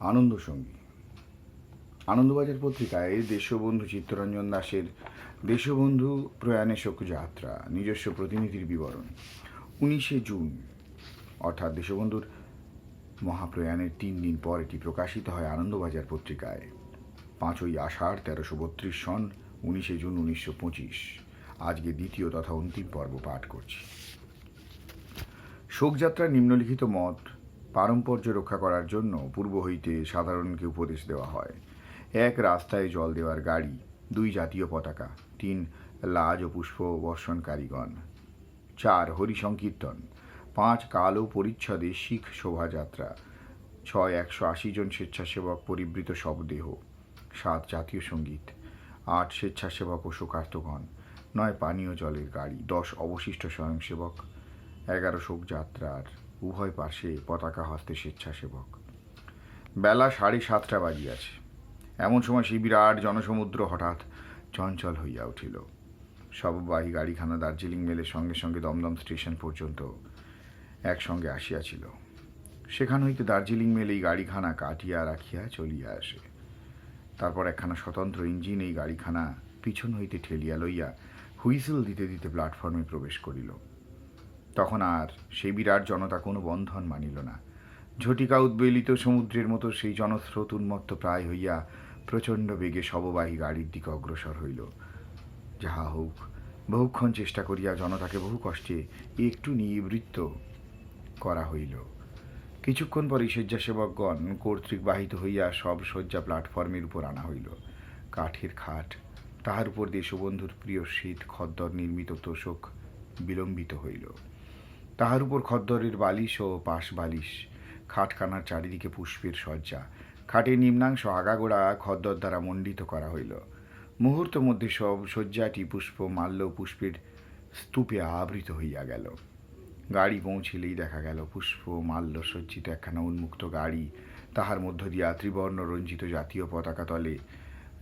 আনন্দসঙ্গী আনন্দবাজার পত্রিকায় দেশবন্ধু চিত্তরঞ্জন দাসের দেশবন্ধু প্রয়াণে শোকযাত্রা, নিজস্ব প্রতিনিধির বিবরণ, উনিশে জুন। অর্থাৎ দেশবন্ধুর মহাপ্রয়াণের তিন দিন পর এটি প্রকাশিত হয় আনন্দবাজার পত্রিকায়। পাঁচই আষাঢ়, তেরোশো বত্রিশ সন, উনিশে জুন, উনিশশো পঁচিশ। আজকে দ্বিতীয় তথা অন্তিম পর্ব পাঠ করছি। শোকযাত্রার নিম্নলিখিত মত পারম্পর্য রক্ষা করার জন্য পূর্ব হইতে সাধারণকে উপদেশ দেওয়া হয়। এক রাস্তায় জল দেওয়ার গাড়ি, দুই জাতীয় পতাকা, তিন লাজ ও পুষ্প বর্ষণকারীগণ। চার হরিসংকীর্তন, পাঁচ কালো পরিচ্ছদে শিখ শোভাযাত্রা, ছয় একশো আশি জন স্বেচ্ছাসেবক পরিবৃত শবদেহ, সাত জাতীয় সংগীত, আট স্বেচ্ছাসেবক ও শোকার্তগণ, নয় পানীয় জলের গাড়ি, দশ অবশিষ্ট স্বয়ংসেবক, এগারো শোকযাত্রার উভয় পাশে পতাকা হস্তে স্বেচ্ছাসেবক। বেলা সাড়ে সাতটা বাজিয়াছে। এমন সময় সেই বিরাট জনসমুদ্র হঠাৎ চঞ্চল হইয়া উঠিল। সববাহী গাড়িখানা দার্জিলিং মেলের সঙ্গে সঙ্গে দমদম স্টেশন পর্যন্ত একসঙ্গে আসিয়াছিল। সেখান হইতে দার্জিলিং মেল এই গাড়িখানা কাটিয়া রাখিয়া চলিয়া আসে। তারপর একখানা স্বতন্ত্র ইঞ্জিন এই গাড়িখানা পিছন হইতে ঠেলিয়া লইয়া হুইসেল দিতে দিতে প্ল্যাটফর্মে প্রবেশ করিল। তখন আর সেই বিরাট জনতা কোনো বন্ধন মানিল না। ঝটিকা উদ্বেলিত সমুদ্রের মতো সেই জনস্রোত উন্মত্ত প্রায় হইয়া প্রচণ্ড বেগে শববাহী গাড়ির দিকে অগ্রসর হইল। যাহা হোক, বহুক্ষণ চেষ্টা করিয়া জনতাকে বহু কষ্টে একটু নিবৃত্ত করা হইল। কিছুক্ষণ পরে শয্যাসেবকগণ কর্তৃক বাহিত হইয়া সব শয্যা প্ল্যাটফর্মের উপর আনা হইল। কাঠের খাট, তাহার উপর দেশবন্ধুর প্রিয় শীত খদ্দর নির্মিত তোষক বিলম্বিত হইল। তাহার উপর খদ্দরের বালিশ ও পাশ বালিশ, খাটখানার চারিদিকে পুষ্পের সজ্জা খাটের নিম্নাংশ আগাগোড়া খদ্দর দ্বারা মণ্ডিত করা হইল। মুহূর্ত মধ্যে সব শয্যাটি পুষ্প, মাল্য পুষ্পের স্তূপে আবৃত হইয়া গেল। গাড়ি পৌঁছিলেই দেখা গেল পুষ্প, মাল্য সজ্জিত একখানা উন্মুক্ত গাড়ি, তাহার মধ্য দিয়া ত্রিবর্ণ রঞ্জিত জাতীয় পতাকা তলে,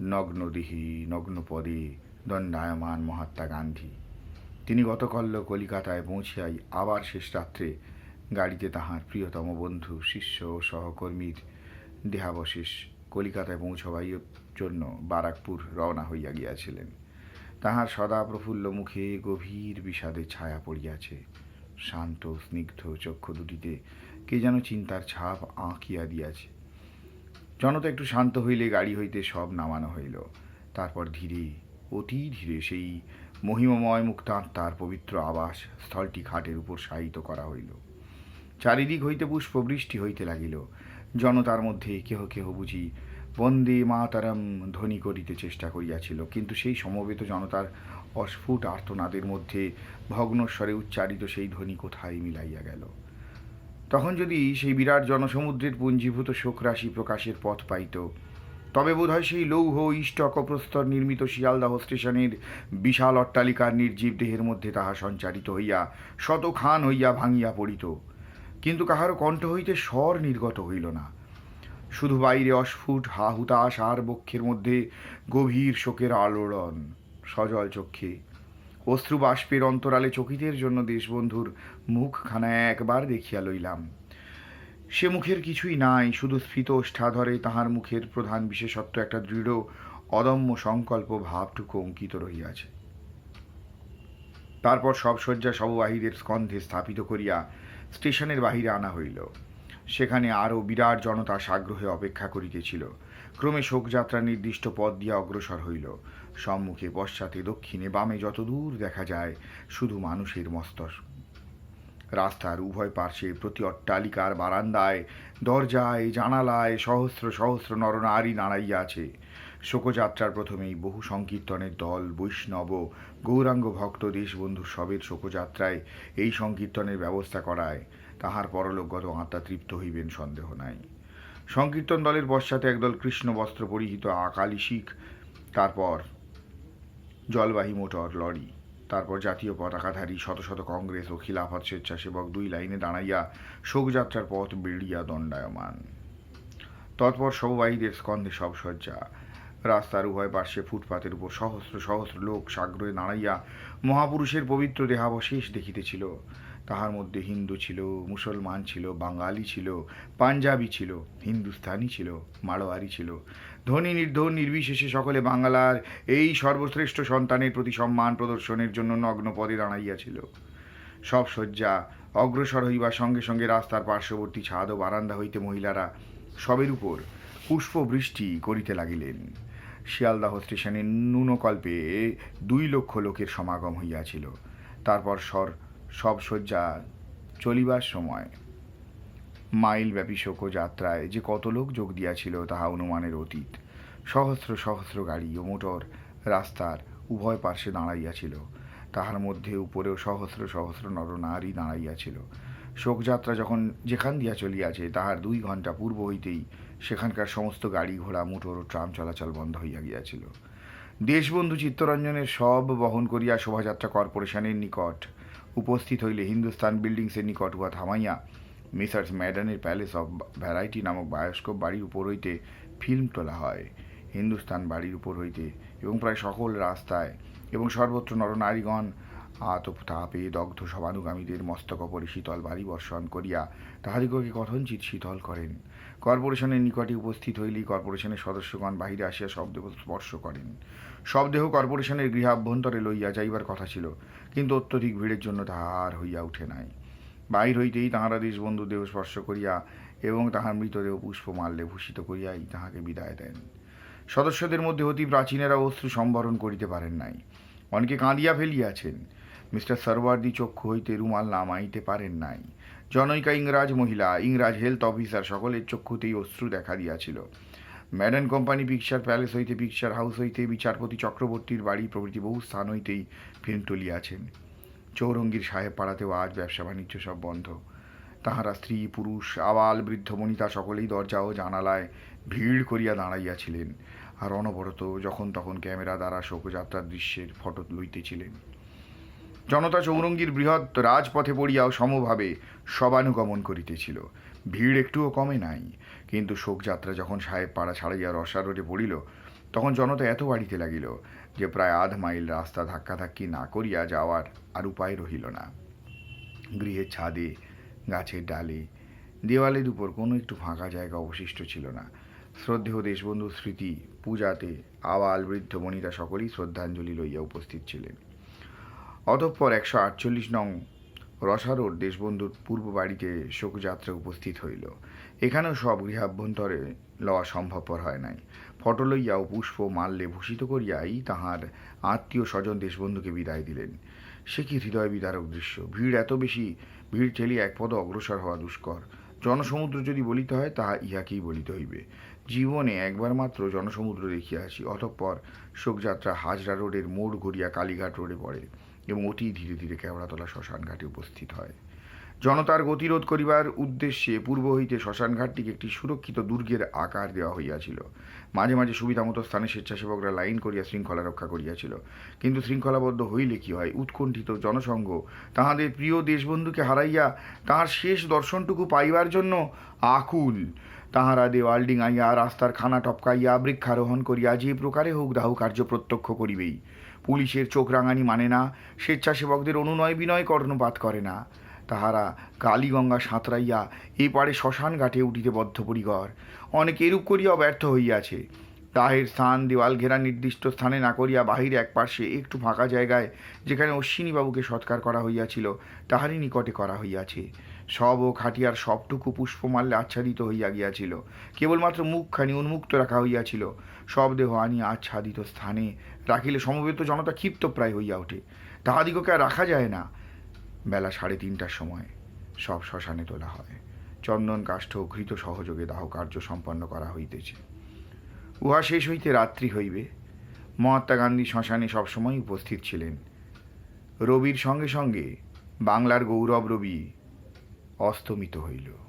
নগ্নদেহী, নগ্নপদে দণ্ডায়মান মহাত্মা গান্ধী। তিনি গতকল্য কলিকাতায় পৌঁছিয়াই আবার শেষ রাত্রে গাড়িতে তাহার প্রিয়তম বন্ধু, শিষ্য ও সহকর্মীর দেহাবশেষ কলিকাতায় পৌঁছবার জন্য বারাকপুর রওনা হইয়া গিয়াছিলেন। তাহার সদা প্রফুল্ল মুখে গভীর বিষাদের ছায়া পড়িয়াছে। শান্ত, স্নিগ্ধ চক্ষু দুটিতে কে যেন চিন্তার ছাপ আঁকিয়া দিয়াছে। জনতা একটু শান্ত হইলে গাড়ি হইতে সব নামানো হইল। তারপর ধীরে, অতি ধীরে সেই মহিমময় মুক্তাত্মার পবিত্র আবাস স্থলটি খাটের উপর শায়িত করা হইল। চারিদিক হইতে পুষ্পবৃষ্টি হইতে লাগিল। জনতার মধ্যে কেহ কেহ বুঝি বন্দে মাতারাম ধ্বনি করিতে চেষ্টা করিয়াছিল, কিন্তু সেই সমবেত জনতার অস্ফুট আর্তনাদের মধ্যে ভগ্নস্বরে উচ্চারিত সেই ধ্বনি কোথায় মিলাইয়া গেল? তখন যদি সেই বিরাট জনসমুদ্রের পুঞ্জীভূত শোকরাশি প্রকাশের পথ পাইত তবে বোধহয় সেই লৌহ ইষ্টক প্রস্তর নির্মিত শিয়ালদাহ স্টেশনের বিশাল অট্টালিকার নির্জীব দেহের মধ্যে তাহা সঞ্চারিত হইয়া শতখান হইয়া ভাঙিয়া পড়িত। কিন্তু কাহারও কণ্ঠ হইতে স্বর নির্গত হইল না। শুধু বাইরে অস্ফুট হা হুতাশ আর বক্ষের মধ্যে গভীর শোকের আলোড়ন সজল চক্ষে অশ্রু বাষ্পের অন্তরালে চকিতের জন্য দেশবন্ধুর মুখখানা একবার দেখিয়া লইলাম। সে মুখের কিছুই নাই, শুধু স্ফীত ওষ্ঠাধরে তাহার মুখের প্রধান বিশেষত্ব একটা দৃঢ়, অদম্য সংকল্প ভাবটুকু অঙ্কিত রহিয়াছে। তারপর সব শয্যা সববাহীদের স্কন্ধে স্থাপিত করিয়া স্টেশনের বাহিরে আনা হইল। সেখানে আরও বিরাট জনতা সাগ্রহে অপেক্ষা করিতেছিল। ক্রমে শোকযাত্রা নির্দিষ্ট পথ দিয়া অগ্রসর হইল। সম্মুখে পশ্চাতে দক্ষিণে বামে যত দূর দেখা যায়, শুধু মানুষের মস্তক। রাস্তার উভয় পার্শ্বে প্রতি অট্টালিকার বারান্দায়, দরজায়, জানালায় সহস্র সহস্র নরনারী দাঁড়াইয়া আছে শোকযাত্রার প্রথমেই বহু সংকীর্তনের দল, বৈষ্ণব, গৌরাঙ্গ ভক্ত, দেশবন্ধু সবের শোকযাত্রায় এই সংকীর্তনের ব্যবস্থা করায়। তাহার পরলোকগত আত্মা তৃপ্ত হইবেন সন্দেহ নাই। সংকীর্তন দলের পশ্চাতে একদল কৃষ্ণ বস্ত্র পরিহিত আকালি শিখ। তারপর জলবাহী মোটর, লরি। তারপর জাতীয় পতাকাধারী শত শত কংগ্রেস ও খিলাফত স্বেচ্ছাসেবক দুই লাইনে দাঁড়াইয়া শোকযাত্রার পথ বেড়িয়া দণ্ডায়মান। তৎপর সববাহীদের স্কন্ধে সব সজ্জা রাস্তার উভয় পার্শ্বে ফুটপাতের উপর সহস্র সহস্র লোক সাগ্রহে দাঁড়াইয়া মহাপুরুষের পবিত্র দেহাবশেষ দেখিতেছিল। তাহার মধ্যে হিন্দু ছিল, মুসলমান ছিল, বাঙালি ছিল, পাঞ্জাবি ছিল, হিন্দুস্তানি ছিল মারোয়ারি ছিল। ধনী নির্ধন নির্বিশেষে সকলে বাংলার এই সর্বশ্রেষ্ঠ সন্তানের প্রতি সম্মান প্রদর্শনের জন্য নগ্ন পদে দাঁড়াইয়াছিল। সব শয্যা অগ্রসর হইবার সঙ্গে সঙ্গে রাস্তার পার্শ্ববর্তী ছাদ ও বারান্দা হইতে মহিলারা সবের উপর পুষ্পবৃষ্টি করিতে লাগিলেন। শিয়ালদাহ স্টেশনে ন্যূনকল্পে দুই লক্ষ লোকের সমাগম হইয়াছিল। তারপর সর, সব শয্যা চলিবার সময় মাইলব্যাপী শোকযাত্রায় যে কত লোক যোগ দিয়াছিল তাহা অনুমানের অতীত। সহস্র সহস্র গাড়ি ও মোটর রাস্তার উভয় পার্শ্বে দাঁড়াইয়াছিল। তাহার মধ্যে উপরেও সহস্র সহস্র নরনারী দাঁড়াইয়াছিল। শোকযাত্রা যখন যেখান দিয়া চলিয়াছে, তাহার দুই ঘণ্টা পূর্ব হইতেই সেখানকার সমস্ত গাড়ি ঘোড়া, মোটর ও ট্রাম চলাচল বন্ধ হইয়া গিয়াছিল। দেশবন্ধু চিত্তরঞ্জনের সব বহন করিয়া শোভাযাত্রা কর্পোরেশনের নিকট উপস্থিত হইলে হিন্দুস্তান বিল্ডিংসের নিকট উহা থামাইয়া মিসার্স ম্যাডানের প্যালেস অফ ভ্যারাইটি নামক বায়োস্কোপ বাড়ির উপর হইতে ফিল্ম তোলা হয়। হিন্দুস্তান বাড়ির উপর হইতে এবং প্রায় সকল রাস্তায় এবং সর্বত্র নরনারীগণ আতপ তাপে দগ্ধ সবানুগামীদের মস্তক অপরে শীতল বাড়ি বর্ষণ করিয়া তাহাদিগকে কথঞ্চিত শীতল করেন। কর্পোরেশনের নিকটে উপস্থিত হইলেই কর্পোরেশনের সদস্যগণ বাহিরে আসিয়া শবদেহ স্পর্শ করেন। শবদেহ কর্পোরেশনের গৃহাভ্যন্তরে লইয়া যাইবার কথা ছিল, কিন্তু অত্যধিক ভিড়ের জন্য তাহা আর হইয়া উঠে নাই। বাহির হইতেই তাহারা দেশবন্ধু দেহ স্পর্শ করিয়া এবং তাহার মৃতদেহ পুষ্পমাল্যে ভূষিত করিয়াই তাহাকে বিদায় দেন। সদস্যদের মধ্যে অতি প্রাচীনেরা অশ্রু সম্বরণ করিতে পারেন নাই। অনেকে কাঁদিয়া ফেলিয়াছেন, মিস্টার সরওয়ার্দি চক্ষু হইতে রুমাল নামাইতে পারেন নাই। জনৈকা ইংরাজ মহিলা, ইংরাজ হেলথ অফিসার সকলের চক্ষুতেই অশ্রু দেখা দিয়াছিল। ম্যাডান কোম্পানি পিকচার প্যালেস হইতে পিকচার হাউস হইতে বিচারপতি চক্রবর্তীর বাড়ি প্রভৃতি বহু স্থান হইতেই ফিল্ম তুলিয়াছেন। চৌরঙ্গীর সাহেব পাড়াতেও আজ ব্যবসা বাণিজ্য সব বন্ধ। তাহারা স্ত্রী, পুরুষ, আবাল, বৃদ্ধ, বনিতা সকলেই দরজা ও জানালায় ভিড় করিয়া দাঁড়াইয়াছিলেন আর অনবরত যখন তখন ক্যামেরা দ্বারা শোকযাত্রার দৃশ্যের ফটো লইতেছিলেন। জনতা চৌরঙ্গীর বৃহৎ রাজপথে পড়িয়াও সমভাবে সবানুগমন করিতেছিল। ভিড় একটুও কমে নাই, কিন্তু শোকযাত্রা যখন সাহেব পাড়া ছাড়াইয়া রসা রোডে পড়িল, তখন জনতা এত বাড়িতে লাগিল যে প্রায় আধ মাইল রাস্তা ধাক্কাধাক্কি না করিয়া যাওয়ার আর উপায় রহিল না। গৃহের ছাদে, গাছের ডালে দেওয়ালের উপর কোনো একটু ফাঁকা জায়গা অবশিষ্ট ছিল না। শ্রদ্ধেয় দেশবন্ধু স্মৃতি পূজাতে আবাল বৃদ্ধ বনিতা সকলেই শ্রদ্ধাঞ্জলি লইয়া উপস্থিত ছিলেন। অতঃপর একশো আটচল্লিশ নং রসারোড দেশবন্ধুর পূর্ব বাড়িতে শোকযাত্রা উপস্থিত হইল। এখানেও সব গৃহাভ্যন্তরে লওয়া সম্ভবপর হয় নাই। ফটো লইয়া ও পুষ্প মাল্যে ভূষিত করিয়াই তাহার আত্মীয় স্বজন দেশবন্ধুকে বিদায় দিলেন। সে কি হৃদয় বিদারক দৃশ্য? ভিড় এত বেশি, ভিড় ঠেলিয়া এক পদ অগ্রসর হওয়া দুষ্কর। জনসমুদ্র যদি বলিতে হয়, তাহা ইহাকেই বলিতে হইবে। জীবনে একবার মাত্র জনসমুদ্র দেখিয়া আসি, অতঃপর শোকযাত্রা হাজরা রোডের মোড় ঘুরিয়া কালীঘাট রোডে পড়ে। এবং অতি ধীরে ধীরে কেওড়াতলা শ্মশানঘাটে উপস্থিত হয়। জনতার গতিরোধ করিবার উদ্দেশ্যে পূর্ব হইতে শ্মশানঘাটটিকে একটি সুরক্ষিত দুর্গের আকার দেওয়া হইয়াছিল। মাঝে মাঝে সুবিধামতো স্থানে স্বেচ্ছাসেবকরা লাইন করিয়া শৃঙ্খলা রক্ষা করিয়াছিল। কিন্তু শৃঙ্খলাবদ্ধ হইলে কি হয়? উৎকণ্ঠিত জনসংঘ তাহাদের প্রিয় দেশবন্ধুকে হারাইয়া তাহার শেষ দর্শনটুকু পাইবার জন্য আকুল। তাহারা দেওয়াল ডিঙাইয়া, রাস্তার খানা টপকাইয়া, বৃক্ষারোহণ করিয়া যে প্রকারে হোক দাহ কার্য প্রত্যক্ষ করিবেই। পুলিশের চোখ রাঙানি মানে না, স্বেচ্ছাসেবকদের অনুনয় বিনয় কর্ণপাত করে না। তাহারা কালীগঙ্গা সাঁতরাইয়া এ পারে শ্মশান ঘাটে উঠিতে বদ্ধপরিকর। অনেক এরূপ করিয়াও ব্যর্থ হইয়াছে। তাহের স্থান, দেওয়াল ঘেরা নির্দিষ্ট স্থানে না করিয়া বাহিরে এক পার্শ্বে একটু ফাঁকা জায়গায়, যেখানে অশ্বিনীবাবুকে সৎকার করা হইয়াছিল, তাহারই নিকটে করা হইয়াছে। সব ও খাটিয়ার সবটুকু পুষ্পমাল্যে আচ্ছাদিত হইয়া গিয়াছিল। কেবলমাত্র মুখখানি উন্মুক্ত রাখা হইয়াছিল। সব দেহ আনিয়া আচ্ছাদিত স্থানে রাখিলে সমবেত জনতা ক্ষিপ্ত প্রায় হইয়া ওঠে। তাহাদিগকে আর রাখা যায় না। বেলা সাড়ে তিনটার সময়। সব শ্মশানে তোলা হয়। চন্দন কাষ্ঠ ঘৃত সহযোগে দাহ কার্য সম্পন্ন করা হইতেছে। উহা শেষ হইতে রাত্রি হইবে। মহাত্মা গান্ধী শ্মশানে সবসময় উপস্থিত ছিলেন। রবির সঙ্গে সঙ্গে বাংলার গৌরব রবি অস্তমিত হইল।